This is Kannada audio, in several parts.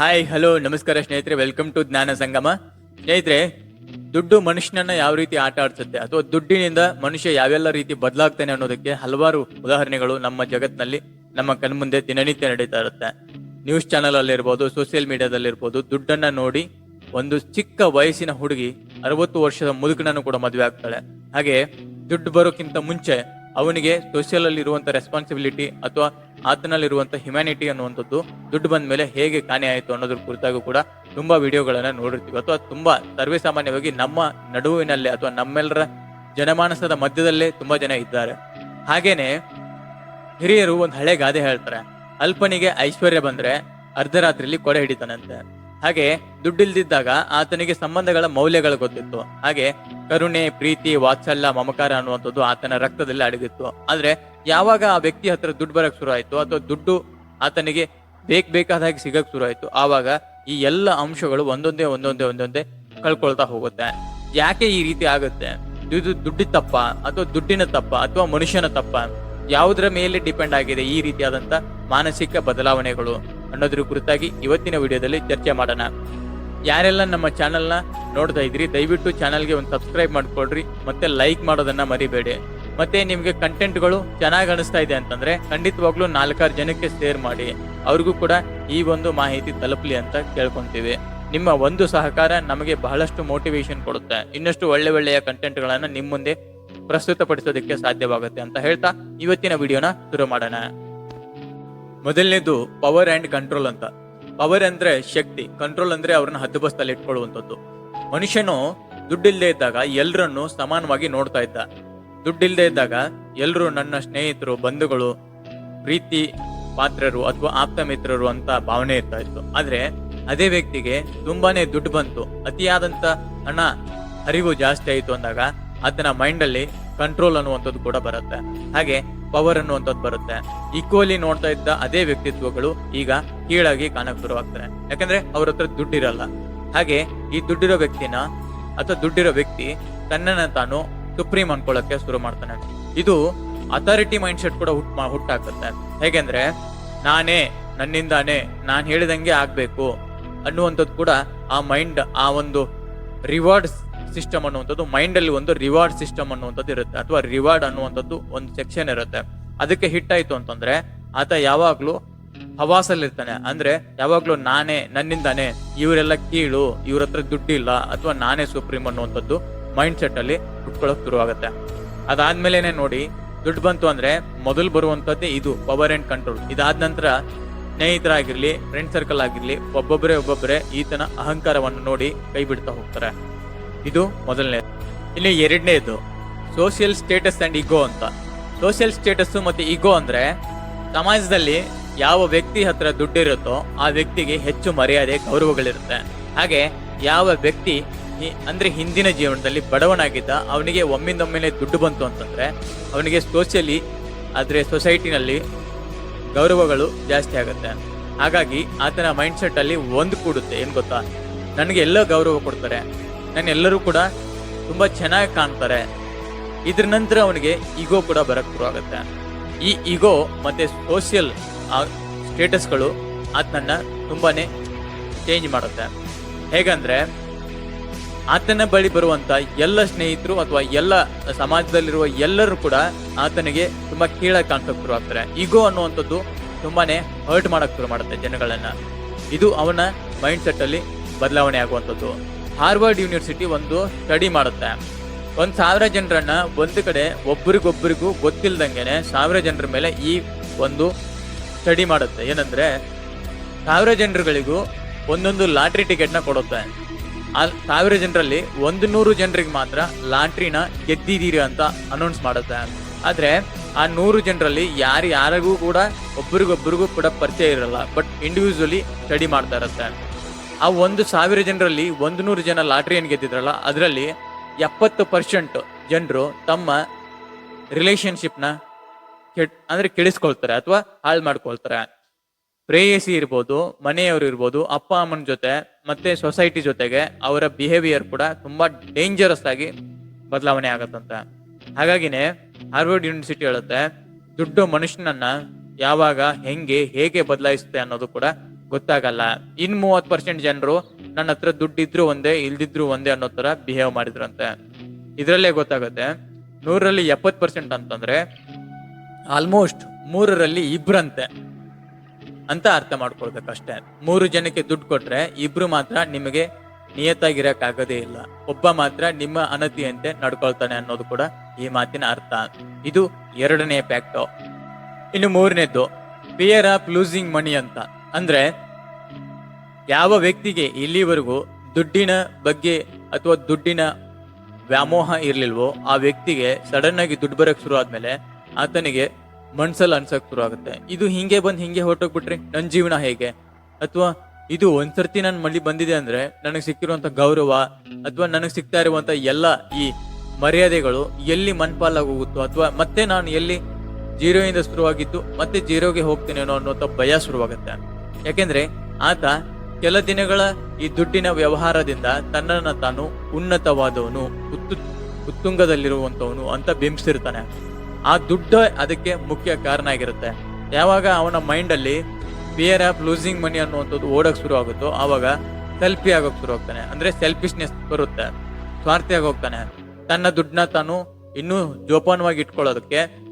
ಹಾಯ್ ಹಲೋ ನಮಸ್ಕಾರ ಸ್ನೇಹಿತರೆ ವೆಲ್ಕಮ್ ಟು ಜ್ಞಾನ ಸಂಗಮ. ಸ್ನೇಹಿತರೆ, ದುಡ್ಡು ಮನುಷ್ಯನನ್ನ ಯಾವ ರೀತಿ ಆಟ ಆಡ್ಸುತ್ತೆ ಅಥವಾ ದುಡ್ಡಿನಿಂದ ಮನುಷ್ಯ ಯಾವೆಲ್ಲ ರೀತಿ ಬದಲಾಗ್ತಾನೆ ಅನ್ನೋದಕ್ಕೆ ಹಲವಾರು ಉದಾಹರಣೆಗಳು ನಮ್ಮ ಜಗತ್ತಿನಲ್ಲಿ, ನಮ್ಮ ಕಣ್ಮುಂದೆ ದಿನನಿತ್ಯ ನಡೀತಾ ಇರುತ್ತೆ. ನ್ಯೂಸ್ ಚಾನಲ್ ಅಲ್ಲಿ ಇರ್ಬೋದು ಸೋಷಿಯಲ್ ಮೀಡಿಯಾದಲ್ಲಿ ಇರ್ಬೋದು ದುಡ್ಡನ್ನ ನೋಡಿ ಒಂದು ಚಿಕ್ಕ ವಯಸ್ಸಿನ ಹುಡುಗಿ ಅರವತ್ತು ವರ್ಷದ ಮುದುಕನನ್ನು ಕೂಡ ಮದುವೆ ಆಗ್ತಾಳೆ. ಹಾಗೆ ದುಡ್ಡು ಬರೋಕ್ಕಿಂತ ಮುಂಚೆ ಅವನಿಗೆ ಸೋಷಿಯಲ್ ಅಲ್ಲಿ ಇರುವಂತ ರೆಸ್ಪಾನ್ಸಿಬಿಲಿಟಿ ಅಥವಾ ಆತನಲ್ಲಿರುವಂತ ಹ್ಯುಮ್ಯಾನಿಟಿ ಅನ್ನುವಂಥದ್ದು ದುಡ್ಡು ಬಂದ ಮೇಲೆ ಹೇಗೆ ಕಾಣೆ ಆಯಿತು ಅನ್ನೋದ್ರ ಕುರಿತಾಗೂ ಕೂಡ ತುಂಬಾ ವಿಡಿಯೋಗಳನ್ನ ನೋಡಿರ್ತೀವಿ. ಅಥವಾ ತುಂಬಾ ಸರ್ವೇ ಸಾಮಾನ್ಯವಾಗಿ ನಮ್ಮ ನಡುವಿನಲ್ಲೇ ಅಥವಾ ನಮ್ಮೆಲ್ಲರ ಜನಮಾನಸದ ಮಧ್ಯದಲ್ಲೇ ತುಂಬಾ ಜನ ಇದ್ದಾರೆ. ಹಾಗೇನೆ ಹಿರಿಯರು ಒಂದು ಹಳೆ ಗಾದೆ ಹೇಳ್ತಾರೆ. ಅಲ್ಪನಿಗೆ ಐಶ್ವರ್ಯ ಬಂದ್ರೆ ಅರ್ಧರಾತ್ರಿಲಿ ಕೊಡೆ ಹಿಡಿತಾನಂತೆ. ಹಾಗೆ ದುಡ್ಡಿಲ್ದಿದ್ದಾಗ ಆತನಿಗೆ ಸಂಬಂಧಗಳ ಮೌಲ್ಯಗಳು ಗೊತ್ತಿತ್ತು. ಹಾಗೆ ಕರುಣೆ, ಪ್ರೀತಿ, ವಾತ್ಸಲ್ಯ, ಮಮಕಾರ ಅನ್ನುವಂಥದ್ದು ಆತನ ರಕ್ತದಲ್ಲಿ ಅಡಗಿತ್ತು ಆದ್ರೆ ಯಾವಾಗ ಆ ವ್ಯಕ್ತಿ ಹತ್ರ ದುಡ್ಡು ಬರಕ್ ಶುರು ಆಯ್ತು ಅಥವಾ ದುಡ್ಡು ಆತನಿಗೆ ಬೇಕ್ ಬೇಕಾದ ಹಾಗೆ ಸಿಗಕ್ ಶುರು ಆಯ್ತು, ಆವಾಗ ಈ ಎಲ್ಲ ಅಂಶಗಳು ಒಂದೊಂದೇ ಒಂದೊಂದೇ ಒಂದೊಂದೇ ಕಳ್ಕೊಳ್ತಾ ಹೋಗುತ್ತೆ. ಯಾಕೆ ಈ ರೀತಿ ಆಗುತ್ತೆ? ಇದು ದುಡ್ಡಿ ತಪ್ಪ ಅಥವಾ ದುಡ್ಡಿನ ತಪ್ಪ ಅಥವಾ ಮನುಷ್ಯನ ತಪ್ಪ? ಯಾವುದರ ಮೇಲೆ ಡಿಪೆಂಡ್ ಆಗಿದೆ ಈ ರೀತಿಯಾದಂತ ಮಾನಸಿಕ ಬದಲಾವಣೆಗಳು ಅನ್ನೋದ್ರ ಕುರಿತಾಗಿ ಇವತ್ತಿನ ವಿಡಿಯೋದಲ್ಲಿ ಚರ್ಚೆ ಮಾಡೋಣ. ಯಾರೆಲ್ಲ ನಮ್ಮ ಚಾನೆಲ್ನ ನೋಡ್ತಾ ಇದ್ರಿ ದಯವಿಟ್ಟು ಚಾನಲ್ಗೆ ಒಂದು ಸಬ್ಸ್ಕ್ರೈಬ್ ಮಾಡ್ಕೊಳ್ರಿ, ಮತ್ತೆ ಲೈಕ್ ಮಾಡೋದನ್ನ ಮರಿಬೇಡಿ. ಮತ್ತೆ ನಿಮಗೆ ಕಂಟೆಂಟ್ಗಳು ಚೆನ್ನಾಗಿ ಅನಿಸ್ತಾ ಇದೆ ಅಂತಂದ್ರೆ ಖಂಡಿತವಾಗ್ಲೂ ನಾಲ್ಕಾರು ಜನಕ್ಕೆ ಶೇರ್ ಮಾಡಿ. ಅವ್ರಿಗೂ ಕೂಡ ಈ ಒಂದು ಮಾಹಿತಿ ತಲುಪಲಿ ಅಂತ ಕೇಳ್ಕೊಂತೀವಿ. ನಿಮ್ಮ ಒಂದು ಸಹಕಾರ ನಮಗೆ ಬಹಳಷ್ಟು ಮೋಟಿವೇಶನ್ ಕೊಡುತ್ತೆ. ಇನ್ನಷ್ಟು ಒಳ್ಳೆ ಒಳ್ಳೆಯ ಕಂಟೆಂಟ್ಗಳನ್ನ ನಿಮ್ಮ ಮುಂದೆ ಪ್ರಸ್ತುತಪಡಿಸೋದಕ್ಕೆ ಸಾಧ್ಯವಾಗುತ್ತೆ ಅಂತ ಹೇಳ್ತಾ ಇವತ್ತಿನ ವಿಡಿಯೋನ ಶುರು ಮಾಡೋಣ. ಮೊದಲನೇದು ಪವರ್ ಅಂಡ್ ಕಂಟ್ರೋಲ್ ಅಂತ. ಪವರ್ ಅಂದ್ರೆ ಶಕ್ತಿ ಕಂಟ್ರೋಲ್ ಅಂದ್ರೆ ಅವ್ರನ್ನ ಹದ್ದುಬಸ್ತಲ್ಲಿ ಇಟ್ಕೊಳ್ಳುವಂಥದ್ದು. ಮನುಷ್ಯನು ದುಡ್ಡಿಲ್ಲದೆ ಇದ್ದಾಗ ಎಲ್ಲರನ್ನು ಸಮಾನವಾಗಿ ನೋಡ್ತಾ ಇದ್ದ. ದುಡ್ಡಿಲ್ದೇ ಇದ್ದಾಗ ಎಲ್ಲರೂ ನನ್ನ ಸ್ನೇಹಿತರು, ಬಂಧುಗಳು, ಪ್ರೀತಿ ಪಾತ್ರರು ಅಥವಾ ಆಪ್ತ ಮಿತ್ರರು ಅಂತ ಭಾವನೆ ಇರ್ತಾ ಇತ್ತು. ಆದ್ರೆ ಅದೇ ವ್ಯಕ್ತಿಗೆ ತುಂಬಾನೇ ದುಡ್ಡು ಬಂತು. ಅತಿಯಾದಂತ ಹಣ ಅರಿವು ಜಾಸ್ತಿ ಆಯಿತು ಅಂದಾಗ ಅದನ್ನ ಮೈಂಡ್ ಅಲ್ಲಿ ಕಂಟ್ರೋಲ್ ಅನ್ನುವಂಥದ್ದು ಕೂಡ ಬರುತ್ತೆ. ಹಾಗೆ ಪವರ್ ಅನ್ನುವಂಥದ್ದು ಬರುತ್ತೆ. ಈಕ್ವಲಿ ನೋಡ್ತಾ ಇದ್ದ ಅದೇ ವ್ಯಕ್ತಿತ್ವಗಳು ಈಗ ಕೀಳಾಗಿ ಕಾಣಕ್ಕೆ ಶುರುವಾಗ್ತಾರೆ ಯಾಕಂದ್ರೆ ಅವ್ರ ಹತ್ರ ದುಡ್ಡಿರಲ್ಲ. ಹಾಗೆ ಈ ದುಡ್ಡಿರೋ ವ್ಯಕ್ತಿನ ಅಥವಾ ದುಡ್ಡಿರೋ ವ್ಯಕ್ತಿ ತನ್ನನ್ನು ತಾನು ಸುಪ್ರೀಂ ಅನ್ಕೊಳ್ಳೋಕೆ ಶುರು ಮಾಡ್ತಾನೆ. ಇದು ಅಥಾರಿಟಿ ಮೈಂಡ್ ಸೆಟ್ ಕೂಡ ಹುಟ್ ಹುಟ್ಟಾಕತ್ತೆ. ಹೇಗೆಂದ್ರೆ, ನಾನೇ, ನನ್ನಿಂದಾನೇ, ನಾನು ಹೇಳಿದಂಗೆ ಆಗ್ಬೇಕು ಅನ್ನುವಂಥದ್ದು ಕೂಡ ಆ ಮೈಂಡ್ ಆ ಒಂದು ರಿವಾರ್ಡ್ ಸಿಸ್ಟಮ್ ಅನ್ನುವಂಥದ್ದು ಮೈಂಡ್ ಅಲ್ಲಿ ಒಂದು ರಿವಾರ್ಡ್ ಸಿಸ್ಟಮ್ ಅನ್ನುವಂಥದ್ದು ಇರುತ್ತೆ, ಅಥವಾ ರಿವಾರ್ಡ್ ಅನ್ನುವಂಥದ್ದು ಒಂದು ಸೆಕ್ಷನ್ ಇರುತ್ತೆ. ಅದಕ್ಕೆ ಹಿಟ್ ಆಯ್ತು ಅಂತಂದ್ರೆ, ಆತ ಯಾವಾಗ್ಲೂ ಹವಾಸಲ್ಲಿರ್ತಾನೆ. ಅಂದ್ರೆ, ಯಾವಾಗ್ಲೂ ನಾನೇ, ನನ್ನಿಂದಾನೆ, ಇವರೆಲ್ಲ ಕೀಳು ಇವ್ರ ಹತ್ರ ದುಡ್ಡಿಲ್ಲ, ಅಥವಾ ನಾನೇ ಸುಪ್ರೀಂ ಅನ್ನುವಂಥದ್ದು ಮೈಂಡ್ ಸೆಟ್ ಅಲ್ಲಿ ಹುಟ್ಕೊಳಕ್ ಶುರುವಾಗುತ್ತೆ ಅದಾದ್ಮೇಲೆನೆ ನೋಡಿ, ದುಡ್ಡು ಬಂತು ಅಂದ್ರೆ ಮೊದಲು ಬರುವಂತದ್ದೇ ಇದು ಪವರ್ ಅಂಡ್ ಕಂಟ್ರೋಲ್ ಇದಾದ ನಂತರ ಸ್ನೇಹಿತರಾಗಿರ್ಲಿ ಫ್ರೆಂಡ್ ಸರ್ಕಲ್ ಆಗಿರ್ಲಿ ಒಬ್ಬೊಬ್ಬರೇ ಒಬ್ಬೊಬ್ಬರೇ ಈತನ ಅಹಂಕಾರವನ್ನು ನೋಡಿ ಕೈ ಬಿಡ್ತಾ ಹೋಗ್ತಾರೆ. ಇದು ಮೊದಲನೇ ಇಲ್ಲಿ ಎರಡನೇದು ಸೋಷಿಯಲ್ ಸ್ಟೇಟಸ್ ಅಂಡ್ ಇಗೋ ಅಂತ. ಸೋಷಿಯಲ್ ಸ್ಟೇಟಸ್ ಮತ್ತೆ ಇಗೋ ಅಂದ್ರೆ ಸಮಾಜದಲ್ಲಿ ಯಾವ ವ್ಯಕ್ತಿ ಹತ್ರ ದುಡ್ಡಿರುತ್ತೋ ಆ ವ್ಯಕ್ತಿಗೆ ಹೆಚ್ಚು ಮರ್ಯಾದೆ, ಗೌರವಗಳಿರುತ್ತೆ. ಹಾಗೆ ಯಾವ ವ್ಯಕ್ತಿ ಅಂದ್ರೆ ಹಿಂದಿನ ಜೀವನದಲ್ಲಿ ಬಡವನಾಗಿದ್ದ ಅವನಿಗೆ ಒಮ್ಮಿಂದೊಮ್ಮೆಲೆ ದುಡ್ಡು ಬಂತು ಅಂತಂದ್ರೆ, ಅವನಿಗೆ ಸೋಷಿಯಲಿ ಆದರೆ ಸೊಸೈಟಿನಲ್ಲಿ ಗೌರವಗಳು ಜಾಸ್ತಿ ಆಗುತ್ತೆ. ಹಾಗಾಗಿ ಆತನ ಮೈಂಡ್ ಸೆಟ್ ಅಲ್ಲಿ ಒಂದು ಕೂಡುತ್ತೆ, ಏನು ಗೊತ್ತಾ? ನನಗೆ ಎಲ್ಲ ಗೌರವ ಕೊಡ್ತಾರೆ ನಾನು ಎಲ್ಲರೂ ಕೂಡ ತುಂಬಾ ಚೆನ್ನಾಗಿ ಕಾಣ್ತಾರೆ. ಇದ್ರ ನಂತರ ಅವನಿಗೆ ಈಗೋ ಕೂಡ ಬರಕ್ ಶುರು ಆಗುತ್ತೆ. ಈ ಈಗೋ ಮತ್ತೆ ಸೋಷಿಯಲ್ ಸ್ಟೇಟಸ್ಗಳು ಆತನನ್ನ ತುಂಬಾನೇ ಚೇಂಜ್ ಮಾಡುತ್ತೆ. ಹೇಗಂದ್ರೆ ಆತನ ಬಳಿ ಬರುವಂತ ಎಲ್ಲ ಸ್ನೇಹಿತರು ಅಥವಾ ಎಲ್ಲ ಸಮಾಜದಲ್ಲಿರುವ ಎಲ್ಲರೂ ಕೂಡ ಆತನಿಗೆ ತುಂಬಾ ಕೀಳಾಗಿ ಕಾಣ್ತಾ ಶುರು ಆಗ್ತಾರೆ ಈಗೋ ಅನ್ನುವಂಥದ್ದು ತುಂಬಾನೇ ಹರ್ಟ್ ಮಾಡಕ್ ಶುರು ಮಾಡುತ್ತೆ ಜನಗಳನ್ನ. ಇದು ಅವನ ಮೈಂಡ್ ಸೆಟ್ ಅಲ್ಲಿ ಬದಲಾವಣೆ ಆಗುವಂಥದ್ದು. ಹಾರ್ವರ್ಡ್ ಯೂನಿವರ್ಸಿಟಿ ಒಂದು ಸ್ಟಡಿ ಮಾಡುತ್ತೆ. ಒಂದ್ ಸಾವಿರ ಜನರನ್ನ ಒಂದು ಕಡೆ ಒಬ್ಬರಿಗೊಬ್ಬರಿಗೂ ಗೊತ್ತಿಲ್ದಂಗೆನೆ ಸಾವಿರ ಜನರ ಮೇಲೆ ಈ ಒಂದು ಸ್ಟಡಿ ಮಾಡುತ್ತೆ. ಏನಂದ್ರೆ ಸಾವಿರ ಜನರುಗಳಿಗೂ ಒಂದೊಂದು ಲಾಟ್ರಿ ಟಿಕೆಟ್ನ ಕೊಡುತ್ತೆ. ಆ ಸಾವಿರ ಜನರಲ್ಲಿ ಒಂದು ನೂರು ಜನರಿಗೆ ಮಾತ್ರ ಲಾಟ್ರಿನ ಗೆದ್ದಿದ್ದೀರಿ ಅಂತ ಅನೌನ್ಸ್ ಮಾಡುತ್ತೆ. ಆದರೆ ಆ ನೂರು ಜನರಲ್ಲಿ ಯಾರು ಯಾರಿಗೂ ಕೂಡ ಒಬ್ಬರಿಗೊಬ್ಬರಿಗೂ ಕೂಡ ಪರಿಚಯ ಇರಲ್ಲ ಬಟ್ ಇಂಡಿವಿಜುವಲಿ ಸ್ಟಡಿ ಮಾಡ್ತಾ ಇರುತ್ತೆ. ಆ ಒಂದು ಸಾವಿರ ಜನರಲ್ಲಿ ಒಂದು ನೂರು ಜನ ಲಾಟ್ರಿಯನ್ನು ಗೆದ್ದಿದ್ರಲ್ಲ, ಅದರಲ್ಲಿ ಎಪ್ಪತ್ತು ಪರ್ಸೆಂಟ್ ಜನರು ತಮ್ಮ ರಿಲೇಶನ್ಶಿಪ್ನ ಕೆಡ್, ಅಂದರೆ ಕೆಡಿಸ್ಕೊಳ್ತಾರೆ ಅಥವಾ ಹಾಳು ಮಾಡ್ಕೊಳ್ತಾರೆ. ಪ್ರೇಯಸಿ ಇರ್ಬೋದು, ಮನೆಯವರು ಇರ್ಬೋದು, ಅಪ್ಪ ಅಮ್ಮನ ಜೊತೆ ಮತ್ತೆ ಸೊಸೈಟಿ ಜೊತೆಗೆ ಅವರ ಬಿಹೇವಿಯರ್ ಕೂಡ ತುಂಬಾ ಡೇಂಜರಸ್ ಆಗಿ ಬದಲಾವಣೆ ಆಗತ್ತಂತೆ. ಹಾಗಾಗಿನೇ ಹಾರ್ವರ್ಡ್ ಯೂನಿವರ್ಸಿಟಿ ಹೇಳುತ್ತೆ, ದುಡ್ಡು ಮನುಷ್ಯನನ್ನ ಯಾವಾಗ, ಹೆಂಗೆ, ಹೇಗೆ ಬದಲಾಯಿಸುತ್ತೆ ಅನ್ನೋದು ಕೂಡ ಗೊತ್ತಾಗಲ್ಲ. ಇನ್ ಮೂವತ್ ಪರ್ಸೆಂಟ್ ಜನರು ನನ್ನ ಹತ್ರ ದುಡ್ಡಿದ್ರು ಒಂದೇ, ಇಲ್ದಿದ್ರು ಒಂದೇ ಅನ್ನೋ ತರ ಬಿಹೇವ್ ಮಾಡಿದ್ರಂತೆ. ಇದರಲ್ಲೇ ಗೊತ್ತಾಗುತ್ತೆ, ನೂರರಲ್ಲಿ ಎಪ್ಪತ್ ಪರ್ಸೆಂಟ್ ಅಂತಂದ್ರೆ ಆಲ್ಮೋಸ್ಟ್ ಮೂರರಲ್ಲಿ ಇಬ್ರಂತೆ. ಅಂತ ಅರ್ಥ ಮಾಡ್ಕೊಳ್ಬೇಕಷ್ಟೇ. ಮೂರು ಜನಕ್ಕೆ ದುಡ್ಡು ಕೊಟ್ರೆ ಇಬ್ರು ಮಾತ್ರ ನಿಮಗೆ ನಿಯತಾಗಿರಕ್ಕಾಗದೇ ಇಲ್ಲ. ಒಬ್ಬ ಮಾತ್ರ ನಿಮ್ಮ ಅನತಿಯಂತೆ ನಡ್ಕೊಳ್ತಾನೆ ಅನ್ನೋದು ಕೂಡ ಈ ಮಾತಿನ ಅರ್ಥ. ಇದು ಎರಡನೇ ಫ್ಯಾಕ್ಟ್ ಇನ್ನು ಮೂರನೇದ್ದು ಫಿಯರ್ ಆಫ್ ಲೂಸಿಂಗ್ ಮನಿ ಅಂತ. ಅಂದ್ರೆ ಯಾವ ವ್ಯಕ್ತಿಗೆ ಇಲ್ಲಿವರೆಗೂ ದುಡ್ಡಿನ ಬಗ್ಗೆ ಅಥವಾ ದುಡ್ಡಿನ ವ್ಯಾಮೋಹ ಇರಲಿಲ್ವೋ ಆ ವ್ಯಕ್ತಿಗೆ ಸಡನ್ ಆಗಿ ದುಡ್ಡು ಬರಕ್ ಶುರು ಆದ್ಮೇಲೆ ಆತನಿಗೆ ಮನ್ಸಲ್ಲಿ ಅನ್ಸಕ್ ಶುರು ಆಗುತ್ತೆ. ಇದು ಹಿಂಗೆ ಬಂದು ಹಿಂಗೆ ಹೊರಟೋಗ್ಬಿಟ್ರಿ ನನ್ನ ಜೀವನ ಹೇಗೆ? ಅಥವಾ ಇದು ಒಂದ್ಸರ್ತಿ ನನ್ ಮಳಿ ಬಂದಿದೆ ಅಂದ್ರೆ ನನಗೆ ಸಿಕ್ಕಿರುವಂತ ಗೌರವ ಅಥವಾ ನನಗೆ ಸಿಗ್ತಾ ಇರುವಂತ ಎಲ್ಲ ಈ ಮರ್ಯಾದೆಗಳು ಎಲ್ಲಿ ಮನ್ಪಾಲಾಗಿ ಹೋಗುತ್ತೋ ಅಥವಾ ಮತ್ತೆ ನಾನು ಎಲ್ಲಿ ಜೀರೋ ಇಂದ ಶುರುವಾಗಿದ್ದು ಮತ್ತೆ ಜೀರೋಗೆ ಹೋಗ್ತೇನೇನೋ ಅನ್ನೋಂಥ ಭಯ ಶುರುವಾಗುತ್ತೆ. ಯಾಕೆಂದ್ರೆ ಆತ ಕೆಲ ದಿನಗಳ ಈ ದುಡ್ಡಿನ ವ್ಯವಹಾರದಿಂದ ತನ್ನನ್ನು ತಾನು ಉನ್ನತವಾದವನು, ಉತ್ತು, ಉತ್ತುಂಗದಲ್ಲಿರುವಂತವನು ಅಂತ ಬಿಂಬಿಸಿರ್ತಾನೆ. ಆ ದುಡ್ಡು ಅದಕ್ಕೆ ಮುಖ್ಯ ಕಾರಣ ಆಗಿರುತ್ತೆ ಯಾವಾಗ ಅವನ ಮೈಂಡ್ ಅಲ್ಲಿ ಫಿಯರ್ ಆಫ್ ಲೂಸಿಂಗ್ ಮನಿ ಅನ್ನುವಂಥದ್ದು ಓಡೋಕೆ ಶುರು ಆಗುತ್ತೋ ಆವಾಗ ಸೆಲ್ಫಿ ಆಗೋಕೆ ಶುರು ಹೋಗ್ತಾನೆ ಅಂದ್ರೆ ಸೆಲ್ಫಿಶ್ನೆಸ್ ಬರುತ್ತೆ. ಸ್ವಾರ್ಥಿಯಾಗಿ ಹೋಗ್ತಾನೆ. ತನ್ನ ದುಡ್ಡನ್ನ ತಾನು ಇನ್ನೂ ಜೋಪಾನವಾಗಿ ಇಟ್ಕೊಳ್ಳೋದಕ್ಕೆ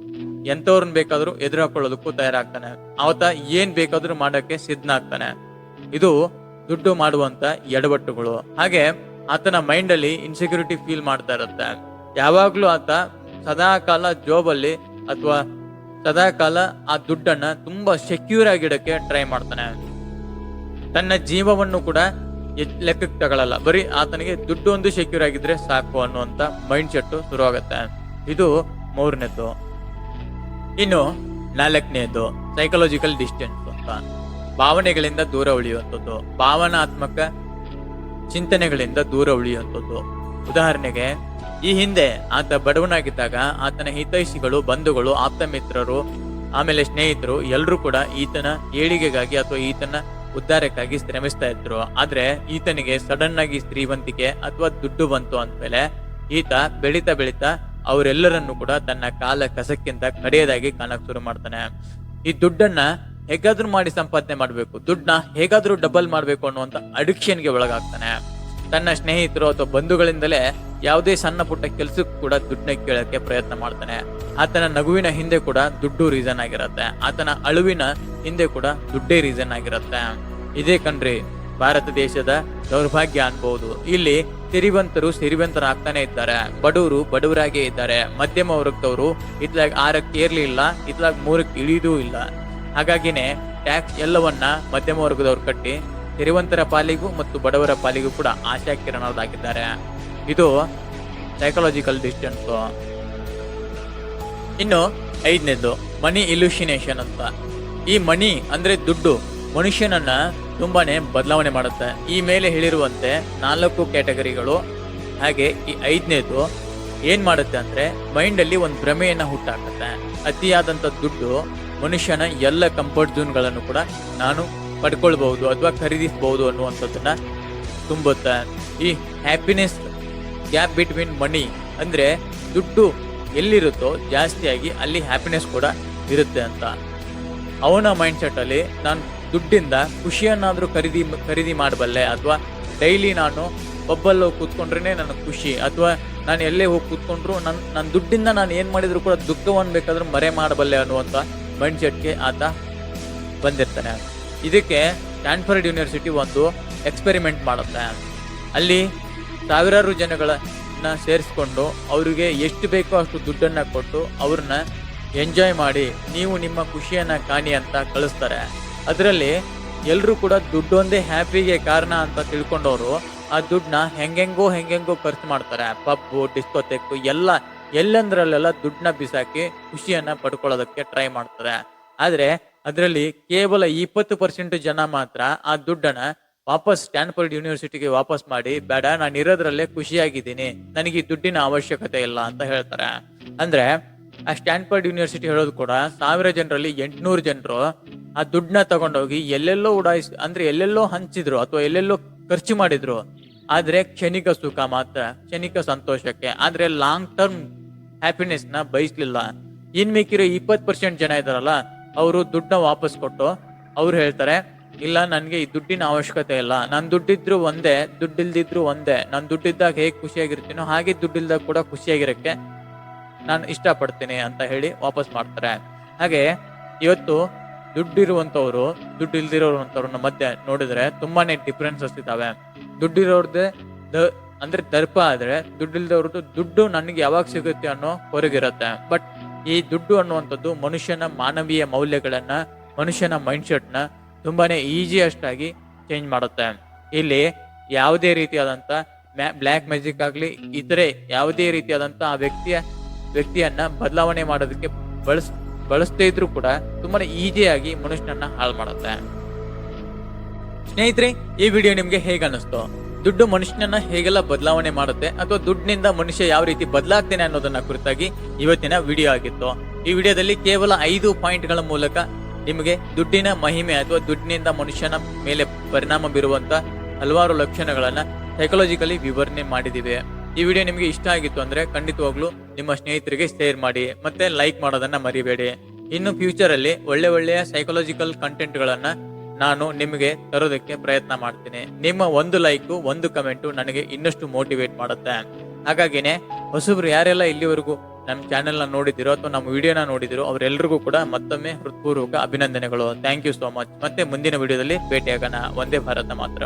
ಎಂಥವ್ರನ್ನ ಬೇಕಾದರೂ ಎದುರು ಹಾಕೊಳ್ಳೋದಕ್ಕೂ ತಯಾರಾಗ್ತಾನೆ. ಅವತ್ತ ಏನ್ ಮಾಡೋಕ್ಕೆ ಸಿದ್ಧ ಆಗ್ತಾನೆ ಇದು ದುಡ್ಡು ಮಾಡುವಂತ ಎಡವಟ್ಟುಗಳು. ಹಾಗೆ ಆತನ ಮೈಂಡ್ ಅಲ್ಲಿ ಇನ್ಸೆಕ್ಯೂರಿಟಿ ಫೀಲ್ ಮಾಡ್ತಾ ಇರುತ್ತೆ. ಯಾವಾಗಲೂ ಆತ ಸದಾ ಕಾಲ ಜಾಬ್ ಅಲ್ಲಿ ಅಥವಾ ಸದಾ ಕಾಲ ಆ ದುಡ್ಡನ್ನ ತುಂಬಾ ಸೆಕ್ಯೂರ್ ಆಗಿಡಕ್ಕೆ ಟ್ರೈ ಮಾಡ್ತಾನೆ. ತನ್ನ ಜೀವವನ್ನು ಕೂಡ ಲೆಕ್ಕಕ್ಕೆ ತಗೊಳ್ಳಲ್ಲ ಬರೀ ಆತನಿಗೆ ದುಡ್ಡು ಒಂದು ಸೆಕ್ಯೂರ್ ಆಗಿದ್ರೆ ಸಾಕು ಅನ್ನುವಂತ ಮೈಂಡ್ ಸೆಟ್ ಶುರು ಆಗುತ್ತೆ ಇದು ಮೂರನೇದು ಇನ್ನು ನಾಲ್ಕನೇದು ಸೈಕಲಾಜಿಕಲ್ ಡಿಸ್ಟೆನ್ಸ್ ಅಂತ. ಭಾವನೆಗಳಿಂದ ದೂರ ಉಳಿಯುವಂಥದ್ದು. ಭಾವನಾತ್ಮಕ ಚಿಂತನೆಗಳಿಂದ ದೂರ ಉಳಿಯುವಂಥದ್ದು. ಉದಾಹರಣೆಗೆ ಈ ಹಿಂದೆ ಆತ ಬಡವನಾಗಿದ್ದಾಗ ಆತನ ಹಿತೈಷಿಗಳು, ಬಂಧುಗಳು ಆಪ್ತ ಮಿತ್ರರು ಆಮೇಲೆ ಸ್ನೇಹಿತರು ಎಲ್ಲರೂ ಕೂಡ ಈತನ ಏಳಿಗೆಗಾಗಿ ಅಥವಾ ಈತನ ಉದ್ಧಾರಕ್ಕಾಗಿ ಶ್ರಮಿಸ್ತಾ ಇದ್ರು. ಆದ್ರೆ ಈತನಿಗೆ ಸಡನ್ ಆಗಿ ಶ್ರೀವಂತಿಕೆ ಅಥವಾ ದುಡ್ಡು ಬಂತು ಅಂದ್ಮೇಲೆ ಈತ ಬೆಳೀತಾ ಬೆಳೀತಾ ಅವರೆಲ್ಲರನ್ನು ಕೂಡ ತನ್ನ ಕಾಲ ಕಸಕ್ಕಿಂತ ಕಡೆಯದಾಗಿ ಕಾಣಕ್ ಶುರು ಮಾಡ್ತಾನೆ. ಈ ದುಡ್ಡನ್ನ ಹೇಗಾದ್ರೂ ಮಾಡಿ ಸಂಪಾದನೆ ಮಾಡಬೇಕು. ದುಡ್ಡನ್ನ ಹೇಗಾದ್ರೂ ಡಬಲ್ ಮಾಡಬೇಕು ಅನ್ನುವಂತ ಅಡಿಕ್ಷನ್ಗೆ ಒಳಗಾಗ್ತಾನೆ. ತನ್ನ ಸ್ನೇಹಿತರು ಅಥವಾ ಬಂಧುಗಳಿಂದಲೇ ಯಾವುದೇ ಸಣ್ಣ ಪುಟ್ಟ ಕೆಲಸಕ್ಕೂ ಕೂಡ ದುಡ್ಡನ್ನ ಕೇಳೋಕ್ಕೆ ಪ್ರಯತ್ನ ಮಾಡ್ತಾನೆ. ಆತನ ನಗುವಿನ ಹಿಂದೆ ಕೂಡ ದುಡ್ಡು ರೀಸನ್ ಆಗಿರುತ್ತೆ. ಆತನ ಅಳುವಿನ ಹಿಂದೆ ಕೂಡ ದುಡ್ಡೇ ರೀಸನ್ ಆಗಿರುತ್ತೆ. ಇದೇ ಕಣ್ರಿ, ಭಾರತ ದೇಶದ ದೌರ್ಭಾಗ್ಯ ಅನ್ಬಹುದು ಇಲ್ಲಿ ಸಿರಿವಂತರು ಸಿರಿವಂತರಾಗ್ತಾನೆ ಇದ್ದಾರೆ. ಬಡವರು ಬಡವರಾಗೇ ಇದ್ದಾರೆ. ಮಧ್ಯಮ ವರ್ಗದವರು ಇತ್ಲಾಗ ಆರಕ್ಕೆ ಏರ್ಲಿಲ್ಲ ಇತ್ಲಾಗ ಮೂರಕ್ಕೆ ಇಳಿದೂ ಇಲ್ಲ. ಹಾಗಾಗಿನೇ ಟ್ಯಾಕ್ಸ್ ಎಲ್ಲವನ್ನ ಮಧ್ಯಮ ವರ್ಗದವ್ರು ಕಟ್ಟಿ ಸಿರಿವಂತರ ಪಾಲಿಗೂ ಮತ್ತು ಬಡವರ ಪಾಲಿಗೂ ಕೂಡ ಆಶಾ ಕಿರಣರಾಗಿದ್ದಾರೆ ಇದು ಸೈಕಲಾಜಿಕಲ್ ಡಿಸ್ಟೆನ್ಸ್ ಇನ್ನು ಐದನೇದು ಮನಿ ಇಲ್ಯೂಷಿನೇಷನ್ ಅಂತ. ಈ ಮನಿ ಅಂದ್ರೆ ದುಡ್ಡು. ಮನುಷ್ಯನನ್ನ ತುಂಬಾನೇ ಬದಲಾವಣೆ ಮಾಡುತ್ತೆ. ಈ ಮೇಲೆ ಹೇಳಿರುವಂತೆ ನಾಲ್ಕು ಕ್ಯಾಟಗರಿಗಳು. ಹಾಗೆ ಈ ಐದನೇದು ಏನು ಮಾಡುತ್ತೆ ಅಂದ್ರೆ ಮೈಂಡ್ ಅಲ್ಲಿ ಒಂದು ಭ್ರಮೆಯನ್ನು ಹುಟ್ಟಾಕತ್ತೆ. ಅತಿಯಾದಂಥ ದುಡ್ಡು ಮನುಷ್ಯನ ಎಲ್ಲ ಕಂಫರ್ಟ್ ಝೋನ್ಗಳನ್ನು ಕೂಡ ನಾನು ಪಡ್ಕೊಳ್ಬಹುದು ಅಥವಾ ಖರೀದಿಸಬಹುದು ಅನ್ನುವಂಥದ್ದನ್ನ ತುಂಬುತ್ತೆ ಈ ಹ್ಯಾಪಿನೆಸ್ ಗ್ಯಾಪ್ ಬಿಟ್ವೀನ್ ಮನಿ ಅಂದ್ರೆ ದುಡ್ಡು ಎಲ್ಲಿರುತ್ತೋ ಜಾಸ್ತಿಯಾಗಿ ಅಲ್ಲಿ ಹ್ಯಾಪಿನೆಸ್ ಕೂಡ ಇರುತ್ತೆ ಅಂತ. ಅವನ ಮೈಂಡ್ ಸೆಟ್ ಅಲ್ಲಿ ನಾನು ದುಡ್ಡಿಂದ ಖುಷಿಯನ್ನಾದ್ರೂ ಖರೀದಿ ಖರೀದಿ ಮಾಡಬಲ್ಲೆ ಅಥವಾ ಡೈಲಿ ನಾನು ಒಬ್ಬಲ್ಲಿ ಕೂತ್ಕೊಂಡ್ರೇ ನನಗೆ ಖುಷಿ ಅಥವಾ ನಾನು ಎಲ್ಲೇ ಹೋಗಿ ಕೂತ್ಕೊಂಡ್ರು ನನ್ನ ನನ್ನ ದುಡ್ಡಿಂದ ನಾನು ಏನು ಮಾಡಿದ್ರು ಕೂಡ ದುಃಖವನ್ನು ಬೇಕಾದ್ರೂ ಮರೆ ಮಾಡಬಲ್ಲೆ ಅನ್ನುವಂಥ ಮೈಂಡ್ಸೆಟ್ಗೆ ಆತ ಬಂದಿರ್ತಾನೆ. ಇದಕ್ಕೆ ಸ್ಟ್ಯಾನ್ಫರ್ಡ್ ಯೂನಿವರ್ಸಿಟಿ ಒಂದು ಎಕ್ಸ್ಪೆರಿಮೆಂಟ್ ಮಾಡುತ್ತೆ. ಅಲ್ಲಿ ಸಾವಿರಾರು ಜನಗಳನ್ನ ಸೇರಿಸ್ಕೊಂಡು ಅವರಿಗೆ ಎಷ್ಟು ಬೇಕೋ ಅಷ್ಟು ದುಡ್ಡನ್ನು ಕೊಟ್ಟು ಅವ್ರನ್ನ ಎಂಜಾಯ್ ಮಾಡಿ ನೀವು ನಿಮ್ಮ ಖುಷಿಯನ್ನು ಕಾಣಿ ಅಂತ ಕಳಿಸ್ತಾರೆ. ಅದರಲ್ಲಿ ಎಲ್ಲರೂ ಕೂಡ ದುಡ್ಡೊಂದೇ ಹ್ಯಾಪಿಗೆ ಕಾರಣ ಅಂತ ತಿಳ್ಕೊಂಡವರು ಆ ದುಡ್ಡನ್ನ ಹೆಂಗೆಂಗೋ ಹೆಂಗೆಂಗೋ ಖರ್ಚು ಮಾಡ್ತಾರೆ. ಪಬ್ಬು, ಡಿಸ್ಕೋತೆಕ್ಕು ಎಲ್ಲ, ಎಲ್ಲಂದ್ರಲ್ಲೆಲ್ಲ ದುಡ್ಡನ್ನ ಬಿಸಾಕಿ ಖುಷಿಯನ್ನು ಪಡ್ಕೊಳ್ಳೋದಕ್ಕೆ ಟ್ರೈ ಮಾಡ್ತಾರೆ. ಆದ್ರೆ ಅದರಲ್ಲಿ ಕೇವಲ ಇಪ್ಪತ್ತು ಪರ್ಸೆಂಟ್ ಜನ ಮಾತ್ರ ಆ ದುಡ್ಡನ್ನ ವಾಪಸ್ ಸ್ಟ್ಯಾನ್ಫರ್ಡ್ ಯೂನಿವರ್ಸಿಟಿಗೆ ವಾಪಸ್ ಮಾಡಿ, ಬೇಡ, ನಾನು ಇರೋದ್ರಲ್ಲೇ ಖುಷಿಯಾಗಿದ್ದೀನಿ. ನನಗೆ ಈ ದುಡ್ಡಿನ ಅವಶ್ಯಕತೆ ಇಲ್ಲ, ಅಂತ ಹೇಳ್ತಾರೆ. ಅಂದ್ರೆ ಆ ಸ್ಟ್ಯಾನ್ಫರ್ಡ್ ಯೂನಿವರ್ಸಿಟಿ ಹೇಳೋದು ಕೂಡ ಸಾವಿರ ಜನರಲ್ಲಿ ಎಂಟುನೂರು ಜನರು ಆ ದುಡ್ಡನ್ನ ತಗೊಂಡೋಗಿ ಎಲ್ಲೆಲ್ಲೋ ಉಡಾಯಿಸ್, ಅಂದ್ರೆ ಎಲ್ಲೆಲ್ಲೋ ಹಂಚಿದ್ರು ಅಥವಾ ಎಲ್ಲೆಲ್ಲೋ ಖರ್ಚು ಮಾಡಿದ್ರು. ಆದ್ರೆ ಕ್ಷಣಿಕ ಸುಖ ಮಾತ್ರ, ಕ್ಷಣಿಕ ಸಂತೋಷಕ್ಕೆ. ಆದ್ರೆ ಲಾಂಗ್ ಟರ್ಮ್ ಹ್ಯಾಪಿನೆಸ್ನ ಬಯಸ್ಲಿಲ್ಲ. ಇನ್ ಮಿಕ್ಕಿರೋ ಇಪ್ಪತ್ತು ಪರ್ಸೆಂಟ್ ಜನ ಇದಾರಲ್ಲ ಅವರು ದುಡ್ಡನ್ನ ವಾಪಸ್ ಕೊಟ್ಟು ಅವ್ರು ಹೇಳ್ತಾರೆ, ಇಲ್ಲ, ನನಗೆ ಈ ದುಡ್ಡಿನ ಅವಶ್ಯಕತೆ ಇಲ್ಲ. ನನ್ನ ದುಡ್ಡಿದ್ರು ಒಂದೇ, ದುಡ್ಡಿಲ್ದಿದ್ರು ಒಂದೇ. ನನ್ನ ದುಡ್ಡಿದ್ದಾಗ ಹೇಗೆ ಖುಷಿಯಾಗಿರ್ತೀನೋ ಹಾಗೆ ದುಡ್ಡಿಲ್ದಾಗ ಕೂಡ ಖುಷಿಯಾಗಿರಕ್ಕೆ ನಾನು ಇಷ್ಟಪಡ್ತೀನಿ, ಅಂತ ಹೇಳಿ ವಾಪಸ್ ಮಾಡ್ತಾರೆ. ಹಾಗೆ ಇವತ್ತು ದುಡ್ಡಿರುವಂಥವ್ರು ದುಡ್ಡು ಇಲ್ದಿರೋವಂಥವ್ರನ್ನ ಮಧ್ಯೆ ನೋಡಿದ್ರೆ ತುಂಬಾನೇ ಡಿಫ್ರೆನ್ಸಸ್ ಇದಾವೆ ದುಡ್ಡಿರೋರ್ದೆ ದ, ಅಂದ್ರೆ ದರ್ಪ ಆದ್ರೆ ದುಡ್ಡಿಲ್ದವ್ರದ್ದು ದುಡ್ಡು ನನಗೆ ಯಾವಾಗ ಸಿಗುತ್ತೆ ಅನ್ನೋ ಹೊರಗಿರುತ್ತೆ ಬಟ್ ಈ ದುಡ್ಡು ಅನ್ನುವಂಥದ್ದು ಮನುಷ್ಯನ ಮಾನವೀಯ ಮೌಲ್ಯಗಳನ್ನ, ಮನುಷ್ಯನ ಮೈಂಡ್ ತುಂಬಾ ತುಂಬಾನೇ ಆಗಿ ಚೇಂಜ್ ಮಾಡುತ್ತೆ. ಇಲ್ಲಿ ಯಾವುದೇ ರೀತಿಯಾದಂತ ಬ್ಲ್ಯಾಕ್ ಮ್ಯಾಜಿಕ್ ಆಗಲಿ, ಇತರೆ ಯಾವುದೇ ರೀತಿಯಾದಂಥ ಆ ವ್ಯಕ್ತಿಯ, ವ್ಯಕ್ತಿಯನ್ನ ಬದಲಾವಣೆ ಮಾಡೋದಕ್ಕೆ ಬಳಸ್ ಬಳಸ್ತಾ ಇದ್ರು ಕೂಡ ತುಂಬಾನೇ ಈಸಿಯಾಗಿ ಮನುಷ್ಯನನ್ನ ಹಾಳು ಮಾಡುತ್ತೆ. ಸ್ನೇಹಿತರೆ, ಈ ವಿಡಿಯೋ ನಿಮ್ಗೆ ಹೇಗೆ ಅನಿಸ್ತು ದುಡ್ಡು ಮನುಷ್ಯನನ್ನ ಹೇಗೆಲ್ಲ ಬದಲಾವಣೆ ಮಾಡುತ್ತೆ ಅಥವಾ ದುಡ್ಡಿನಿಂದ ಮನುಷ್ಯ ಯಾವ ರೀತಿ ಬದಲಾಗ್ತಾನೆ ಅನ್ನೋದನ್ನ ಕುರಿತಾಗಿ ಇವತ್ತಿನ ವಿಡಿಯೋ ಆಗಿತ್ತು. ಈ ವಿಡಿಯೋದಲ್ಲಿ ಕೇವಲ ಐದು ಪಾಯಿಂಟ್ಗಳ ಮೂಲಕ ನಿಮಗೆ ದುಡ್ಡಿನ ಮಹಿಮೆ ಅಥವಾ ದುಡ್ಡಿನಿಂದ ಮನುಷ್ಯನ ಮೇಲೆ ಪರಿಣಾಮ ಬೀರುವಂತ ಹಲವಾರು ಲಕ್ಷಣಗಳನ್ನ ಸೈಕಲಾಜಿಕಲಿ ವಿವರಣೆ ಮಾಡಿದಿವೆ. ಈ ವಿಡಿಯೋ ನಿಮಗೆ ಇಷ್ಟ ಆಗಿತ್ತು ಅಂದ್ರೆ ಖಂಡಿತವಾಗ್ಲೂ ನಿಮ್ಮ ಸ್ನೇಹಿತರಿಗೆ ಶೇರ್ ಮಾಡಿ ಮತ್ತೆ ಲೈಕ್ ಮಾಡೋದನ್ನ ಮರಿಬೇಡಿ. ಇನ್ನು ಫ್ಯೂಚರ್ ಅಲ್ಲಿ ಒಳ್ಳೆ ಒಳ್ಳೆಯ ಸೈಕಾಲಜಿಕಲ್ ಕಂಟೆಂಟ್ ಗಳನ್ನ ನಾನು ನಿಮಗೆ ತರೋದಕ್ಕೆ ಪ್ರಯತ್ನ ಮಾಡ್ತೀನಿ. ನಿಮ್ಮ ಒಂದು ಲೈಕು, ಒಂದು ಕಮೆಂಟು ನನಗೆ ಇನ್ನಷ್ಟು ಮೋಟಿವೇಟ್ ಮಾಡುತ್ತೆ. ಹಾಗಾಗಿನೇ, ಹೊಸಬ್ರು ಯಾರೆಲ್ಲ ಇಲ್ಲಿವರೆಗೂ ನಮ್ಮ ಚಾನೆಲ್ನ ನೋಡಿದಿರೋ ಅಥವಾ ನಮ್ಮ ವಿಡಿಯೋನ ನೋಡಿದಿರೋ ಅವರೆಲ್ಲರಿಗೂ ಕೂಡ ಮತ್ತೊಮ್ಮೆ ಹೃತ್ಪೂರ್ವಕ ಅಭಿನಂದನೆಗಳು. ಥ್ಯಾಂಕ್ ಯು ಸೋ ಮಚ್ ಮತ್ತೆ ಮುಂದಿನ ವಿಡಿಯೋದಲ್ಲಿ ಭೇಟಿಯಾಗೋಣ. ಒಂದೇ ಭಾರತ ಮಾತ್ರ.